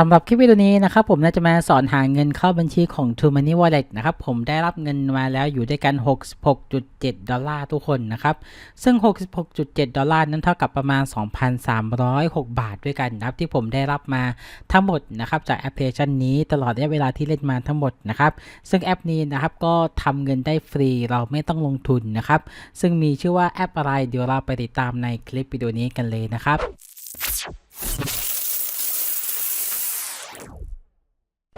สำหรับคลิปวิดีโอนี้นะครับผมน่าจะมาสอนหาเงินเข้าบัญชีของ True Money Wallet นะครับผมได้รับเงินมาแล้วอยู่ด้วยกัน 66.7 ดอลลาร์ทุกคนนะครับซึ่ง 66.7 ดอลลาร์นั้นเท่ากับประมาณ 2,306 บาทด้วยกันนะครับที่ผมได้รับมาทั้งหมดนะครับจากแอปพลิเคชันนี้ตลอดระยะเวลาที่เล่นมาทั้งหมดนะครับซึ่งแอปนี้นะครับก็ทำเงินได้ฟรีเราไม่ต้องลงทุนนะครับซึ่งมีชื่อว่าแอปอะไรเดี๋ยวเราไปติดตามในคลิปวิดีโอนี้กันเลยนะครับ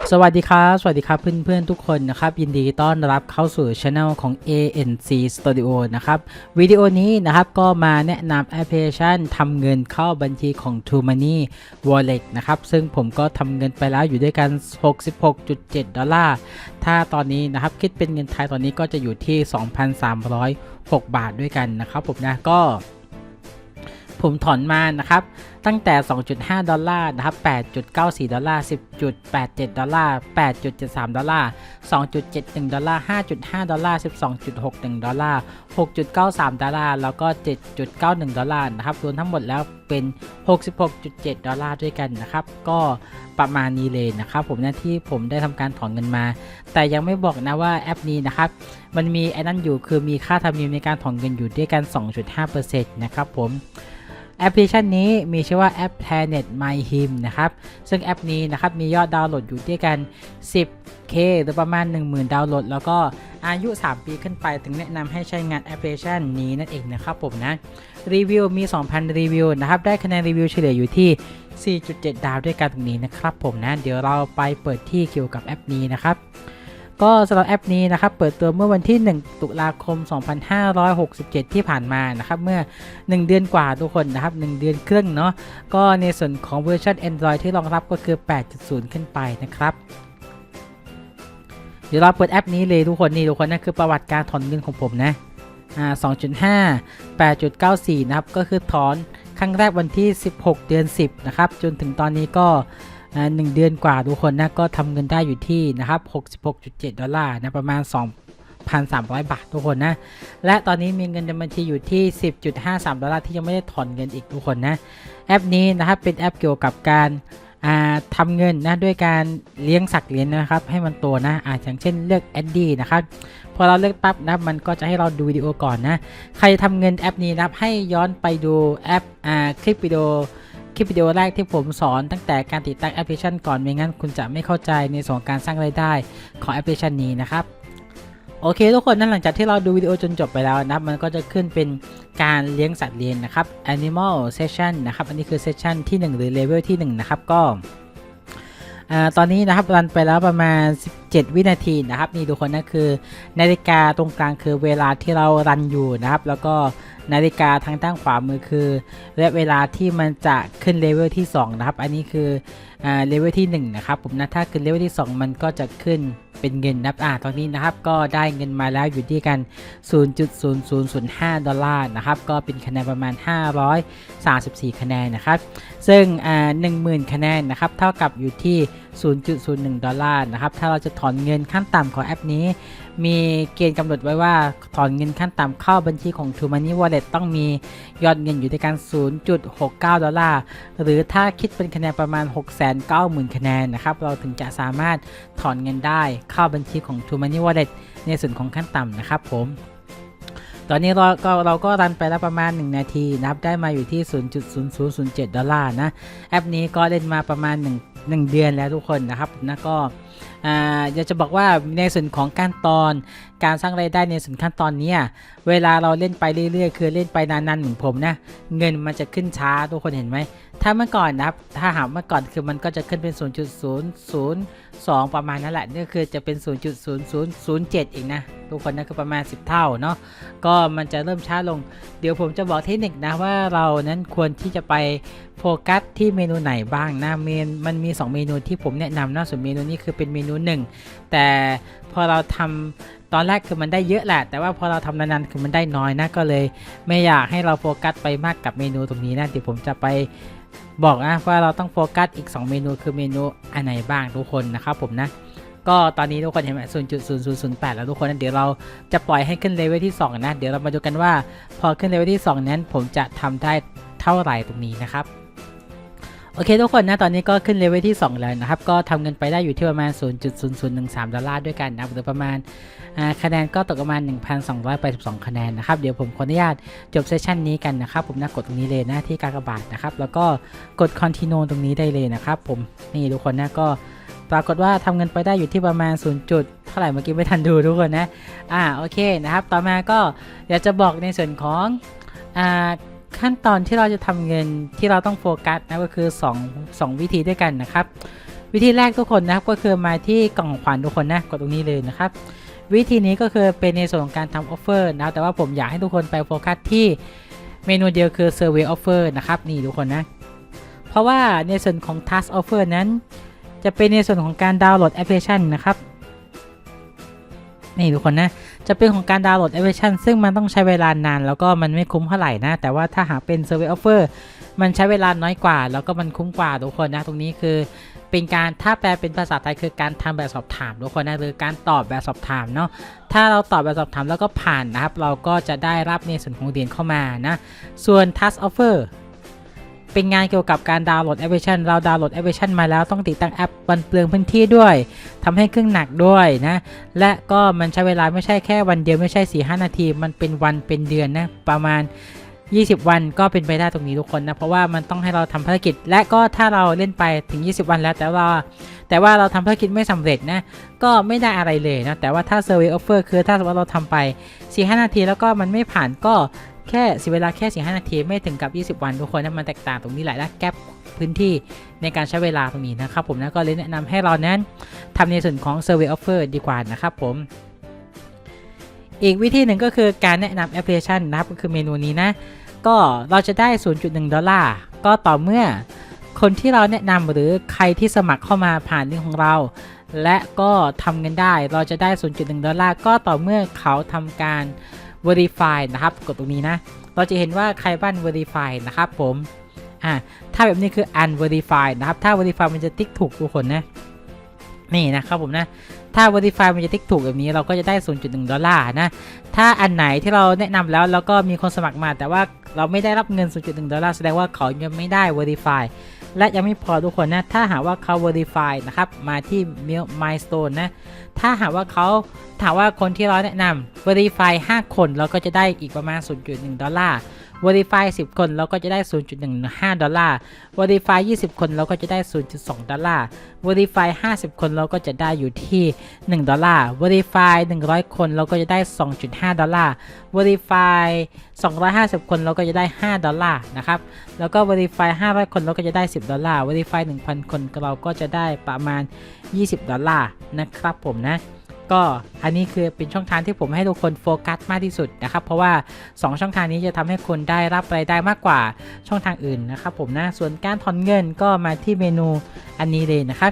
สวัสดีครับ สวัสดีครับเพื่อนๆทุกคนนะครับ ยินดีต้อนรับเข้าสู่ช anel ของ ANC Studio นะครับวิดีโอนี้นะครับก็มาแนะนำแอปพลิเคชันทำเงินเข้าบัญชีของ True Money Wallet นะครับ ซึ่งผมก็ทำเงินไปแล้วอยู่ด้วยกัน 66.7 ดอลลาร์ ถ้าตอนนี้นะครับคิดเป็นเงินไทยตอนนี้ก็จะอยู่ที่ 2,306 บาทด้วยกันนะครับผมนะก็ผมถอนมานะครับตั้งแต่ 2.5 ดอลลาร์นะครับ 8.94 ดอลลาร์ 10.87 ดอลลาร์ 8.73 ดอลลาร์ 2.71 ดอลลาร์ 5.5 ดอลลาร์ 12.61 ดอลลาร์ 6.93 ดอลลาร์ แล้วก็ 7.91 ดอลลาร์นะครับ รวมทั้งหมดแล้วเป็น 66.7 ดอลลาร์ด้วยกันนะครับ ก็ประมาณนี้เลยนะครับ ผมหน้าที่ผมได้ทำการถอนเงินมา แต่ยังไม่บอกนะว่าแอปนี้นะครับ มันมีไอ้นั่นอยู่คือมีค่าธรรมเนียมในการถอนเงินอยู่ด้วยกัน 2.5%นะครับผม แอปพลิเคชันนี้มีชื่อว่าแอป Planet My Him นะครับ ซึ่งแอปนี้นะครับมียอดดาวน์โหลดอยู่ด้วยกัน 10k หรือประมาณ 10,000 ดาวน์โหลด แล้วก็อายุ 3 ปีขึ้นไปถึงแนะนำให้ใช้งานแอปพลิเคชันนี้นั่นเองนะครับผมนะ รีวิวมี 2,000 รีวิวนะครับ ได้คะแนนรีวิวเฉลี่ยอยู่ที่ 4.7 ดาวด้วยกันตรงนี้นะครับผมนะ เดี๋ยวเราไปเปิดที่เกี่ยวกับแอปนี้นะครับ ก็สำหรับแอปนี้นะครับเปิดตัวเมื่อวันที่ 1 ตุลาคม 2567 ที่ผ่านมานะครับเมื่อ 1 เดือนกว่าทุกคนนะครับ 1 เดือนครึ่งเนาะก็ในส่วนของเวอร์ชัน Android ที่รองรับก็คือ 8.0 ขึ้นไปนะครับเดี๋ยวเราเปิดแอปนี้เลยทุกคนนี่ทุกคนนั่นคือประวัติการถอนเงินของผมนะอ่า2.5 8.94 นะครับก็คือถอนครั้งแรกวันที่ 16 เดือน 10 นะครับ จนถึงตอนนี้ก็ หนึ่งเดือนกว่าทุกคนนะก็ทำเงินได้อยู่ที่นะครับ66.7 ดอลลาร์นะประมาณ2,300 บาททุกคนนะ และตอนนี้มีเงินในบัญชีอยู่ที่ 10.53 ดอลลาร์ที่ยังไม่ได้ถอนเงินอีกทุกคนนะ แอปนี้นะครับเป็นแอปเกี่ยวกับการอ่าทำเงินนะด้วยการเลี้ยงสัตว์เลี้ยงนะครับ ให้มันโตนะอาอย่างเช่นเลือกแอดดี้นะครับพอเราเลือกปั๊บนะมันก็จะให้เราดูวิดีโอก่อนนะ ใครทำเงินแอปนี้นะให้ย้อนไปดูแอปอ่าคลิปวิดีโอ ลิปวิดีโอแรกที่ผมสอนตั้งแต่การติดตั้งแอปพลิเคชันก่อนไม่งั้นคุณจะไม่เข้าใจในส่วนการสร้างรายได้ของแอปพลิเคชันนี้นะครับโอเคทุกคนนั่นหลังจากที่เราดูวิดีโอจนจบไปแล้วนะครับมันก็จะขึ้นเป็นการเลี้ยงสัตว์เลี้ยงนะครับ Animal Session นะครับ อันนี้คือ Session ที่ 1 หรือ Level ที่ 1 นะครับก็อตอนนี้นะครับรันไปแล้วประมาณ 7 วินาทีนะครับนี่ทุกคนนั่นคือ นาฬิกาตรงกลางคือเวลาที่เรารันอยู่นะครับ แล้วก็นาฬิกาทางด้านขวามือคือและเวลาที่มันจะขึ้นเลเวลที่ 2 นะครับ อันนี้คือเลเวลที่1นะครับผมนะถ้าขึ้นเลเวลที่ 2 มันก็จะขึ้นเป็นเงินนะครับอ่าตอนนี้นะครับก็ได้เงินมาแล้วอยู่ที่กัน 0.0005 ดอลลาร์นะครับ ก็เป็นคะแนนประมาณ 534 คะแนนนะครับ ซึ่งอ่า10,000 คะแนนนะครับ เท่ากับอยู่ที่0.01 ดอลลาร์นะครับ ถ้าเราจะถอนเงินขั้นต่ำของแอปนี้ มีเกณฑ์กำหนดไว้ว่าถอนเงินขั้นต่ำเข้าบัญชีของ True Money Wallet ต้องมียอดเงินอยู่ด้วยกัน0.69 ดอลลาร์ หรือถ้าคิดเป็นคะแนนประมาณ 690,000 คะแนนนะครับ เราถึงจะสามารถถอนเงินได้เข้าบัญชีของ True Money Wallet ในส่วนของขั้นต่ำนะครับผมตอนนี้เราก็เราก็รันไปแล้วประมาณ 1 นาทีนะครับได้มาอยู่ที่ 0.0007 ดอลลาร์นะ แอปนี้ก็เล่นมาประมาณ 1 1 เดือนแล้วทุกคนนะครับนะก็อ่าอยากจะบอกว่าในส่วนของการตอน การสร้างรายได้ในส่วนขั้นตอนนี้เวลาเราเล่นไปเรื่อยๆ คือเล่นไปนานๆเหมือนผมนะ เงินมันจะขึ้นช้าทุกคนเห็นไหม ถ้าเมื่อก่อนนะครับ ถ้าหากเมื่อก่อนคือมันก็จะขึ้นเป็น 0.002 ประมาณนั่นแหละนี่คือจะเป็น 0.0007เองนะทุกคนนั่นคือประมาณ 10 เท่าเนาะก็มันจะเริ่มช้าลง เดี๋ยวผมจะบอกเทคนิคนะว่าเรานั้นควรที่จะไปโฟกัสที่เมนูไหนบ้างนะเมนมันมี 2 เมนูที่ผมแนะนำนะส่วนเมนูนี้คือเป็นเมนูหนึ่งแต่พอเราทำ ตอนแรกคือมันได้เยอะแหละ แต่ว่าพอเราทำนานๆคือมันได้น้อยนะก็เลย ไม่อยากให้เราโฟกัสไปมากกับเมนูตรงนี้นะเดี๋ยวผมจะไปบอกนะว่าเราต้องโฟกัสอีก 2 เมนูคือเมนูอันไหนบ้างทุกคนนะครับผมนะก็ตอนนี้ทุกคนเห็นไหม0.0008 แล้วทุกคนนะเดี๋ยวเราจะปล่อยให้ขึ้นเลเวลที่ 2 นะ เดี๋ยวเรามาดูกันว่าพอขึ้นเลเวลที่ 2 นั้นผมจะทำได้เท่าไหร่ตรงนี้นะครับ โอเคทุกคนนะ ตอนนี้ก็ขึ้นเลเวลที่ 2 แล้วนะครับ ก็ทำเงินไปได้อยู่ที่ประมาณ 0.0013 ดอลลาร์ด้วยกันนะหรือประมาณคะแนนก็ตกประมาณ 1,282 คะแนนนะครับ เดี๋ยวผมขออนุญาตจบเซสชันนี้กันนะครับ ผมนะกดตรงนี้เลยนะที่กากบาทนะครับ แล้วก็กด continue ตรงนี้ได้เลยนะครับ ผมนี่ทุกคนนะก็ปรากฏว่าทำเงินไปได้อยู่ที่ประมาณ 0. จุดเท่าไหร่เมื่อกี้ไม่ทันดูทุกคนนะ อ่า โอเคนะครับ ต่อมาก็อยากจะบอกในส่วนของ อ่า ขั้นตอนที่เราจะทำเงินที่เราต้องโฟกัสนะก็คือ 2 2 วิธีด้วยกันนะครับ วิธีแรกทุกคนนะครับก็คือมาที่กล่องขวัญทุกคนนะกดตรงนี้เลยนะครับ วิธีนี้ก็คือเป็นในส่วนของการทำออฟเฟอร์นะแต่ว่าผมอยากให้ทุกคนไปโฟกัสที่เมนูเดียวคือ Survey Offer นะครับนี่ทุกคนนะ เพราะว่าในส่วนของ Task Offer นั้น จะเป็นในส่วนของการดาวน์โหลดแอปพลิเคชันนะครับนี่ทุกคนนะ จะเป็นของการดาวน์โหลดแอปพลิเคชันซึ่งมันต้องใช้เวลานาน แล้วก็มันไม่คุ้มเท่าไหร่นะ แต่ว่าถ้าหากเป็น Survey Offer มันใช้เวลาน้อยกว่า แล้วก็มันคุ้มกว่าทุกคนนะ ตรงนี้คือ เป็นการถ้าแปลเป็นภาษาไทยคือการทำแบบสอบถามทุกคนนะหรือการตอบแบบสอบถามเนาะถ้าเราตอบแบบสอบถามแล้วก็ผ่านนะครับ เราก็จะได้รับในส่วนของเหรียญเข้ามานะส่วน Task Offer เป็นงานเกี่ยวกับการดาวน์โหลดแอปพลิเคชัน เราดาวน์โหลดแอปพลิเคชันมาแล้วต้องติดตั้งแอปบันเปลืองพื้นที่ด้วยทำให้เครื่องหนักด้วยนะ และก็มันใช้เวลาไม่ใช่แค่วันเดียวไม่ใช่4ีหนาที มันเป็นวันเป็นเดือนนะประมาณ 20 วันก็เป็นไปได้ตรงนี้ทุกคนนะ เพราะว่ามันต้องให้เราทำภารกิจ และก็ถ้าเราเล่นไปถึง 20 วันแล้วแต่ว่าแต่ว่าเราทำภารกิจไม่สำเร็จนะก็ไม่ได้อะไรเลยนะแต่ว่าถ้า Survey Offer คือถ้าสมมติเราทำไป4-5นาทีแล้วก็มันไม่ผ่านก็ แค่สียเวลาแค่4-5นาทีไม่ถึงกับ 20 วันทุกคนนะมันแตกต่างตรงนี้แหละและแกลพื้นที่ในการใช้เวลาตรงนี้นะครับผมนะก็เลยแนะนำให้เรานั้นทำในส่วนของ Survey Offer ดีกว่านะครับผม อีกวิธีหนึ่งก็คือการแนะนำแอปพลิเคชันนะครับก็คือเมนูนี้นะ ก็เราจะได้ 0.1 ดอลลาร์ก็ต่อเมื่อคนที่เราแนะนำหรือใครที่สมัครเข้ามาผ่านลิงก์ของเรา และก็ทำเงินได้เราจะได้ 0.1 ดอลลาร์ก็ต่อเมื่อเขาทำการ verify นะครับ กดตรงนี้นะ เราจะเห็นว่าใครบ้าน verify นะครับผม อ่า ถ้าแบบนี้คือ unverify นะครับ ถ้า verify มันจะติ๊กถูกทุกคนนะ นี่นะครับผมนะ ถ้า verify มันจะติ๊กถูกแบบนี้เราก็จะได้ 0.1 ดอลลาร์นะ ถ้าอันไหนที่เราแนะนำแล้วแล้วก็มีคนสมัครมา แต่ว่าเราไม่ได้รับเงิน 0.1 ดอลลาร์แสดงว่าเขายังไม่ได้ verify และยังไม่พอทุกคนนะ ถ้าหากว่าเขา verify นะครับ มาที่ milestone นะ ถ้าหากว่าเขาถามว่าคนที่เราแนะนำ verify 5 คนเราก็จะได้อีกประมาณ 0.1 ดอลลาร์ verify 10 คนเราก็จะได้ 0.15 ดอลลาร์ verify 20 คนเราก็จะได้ 0.2 ดอลลาร์ verify 50 คนเราก็จะได้อยู่ที่ 1 ดอลลาร์ verify 100 คนเราก็จะได้ 2.5 ดอลลาร์ verify 250 คนเราก็จะได้ 5 ดอลลาร์นะครับ แล้วก็ verify 500 คนเราก็จะได้ 10 ดอลลาร์ verify 1,000 คนเราก็จะได้ประมาณ 20 ดอลลาร์นะครับผมนะก็อันนี้คือเป็นช่องทางที่ผมให้ทุกคนโฟกัสมากที่สุดนะครับ เพราะว่า 2 ช่องทางนี้จะทำให้คนได้รับรายได้มากกว่าช่องทางอื่นนะครับผมนะ ส่วนการถอนเงินก็มาที่เมนูอันนี้เลยนะครับ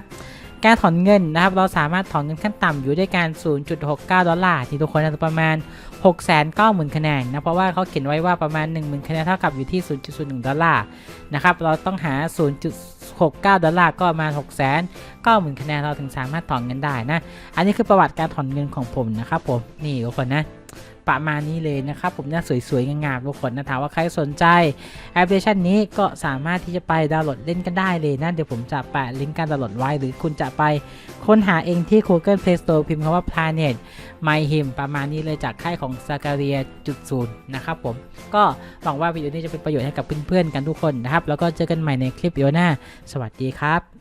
การถอนเงินนะครับ เราสามารถถอนเงินขั้นต่ำอยู่ด้วยการ 0.69 ดอลลาร์ที่ทุกคนจะประมาณ 690,000 คะแนนนะ เพราะว่าเขาเขียนไว้ว่าประมาณ 10,000 คะแนนเท่ากับอยู่ที่ 0.01 ดอลลาร์นะครับ เราต้องหา 0. 69 ดอลลาร์ก็ประมาณ690,000คะแนนเราถึงสามารถถอนเงินได้นะ อันนี้คือประวัติการถอนเงินของผมนะครับผม นี่ทุกคนนะ ประมาณนี้เลยนะครับผมน่าสวยๆงามๆทุกคนนะถามว่าใครสนใจแอปพลิเคชันนี้ก็สามารถที่จะไปดาวน์โหลดเล่นกันได้เลยนะ เดี๋ยวผมจะแปะลิงก์การดาวน์โหลดไว้ หรือคุณจะไปค้นหาเองที่ Google Play Store พิมพ์คำว่า Planet My Him ประมาณนี้เลยจากค่ายของ s a g a r i a จุดศูนย์นะครับผมก็หวังว่าวิดีโอนี้จะเป็นประโยชน์ให้กับเพื่อนๆกันทุกคนนะครับแล้วก็เจอกันใหม่ในคลิปวิดีโอหน้า สวัสดีครับ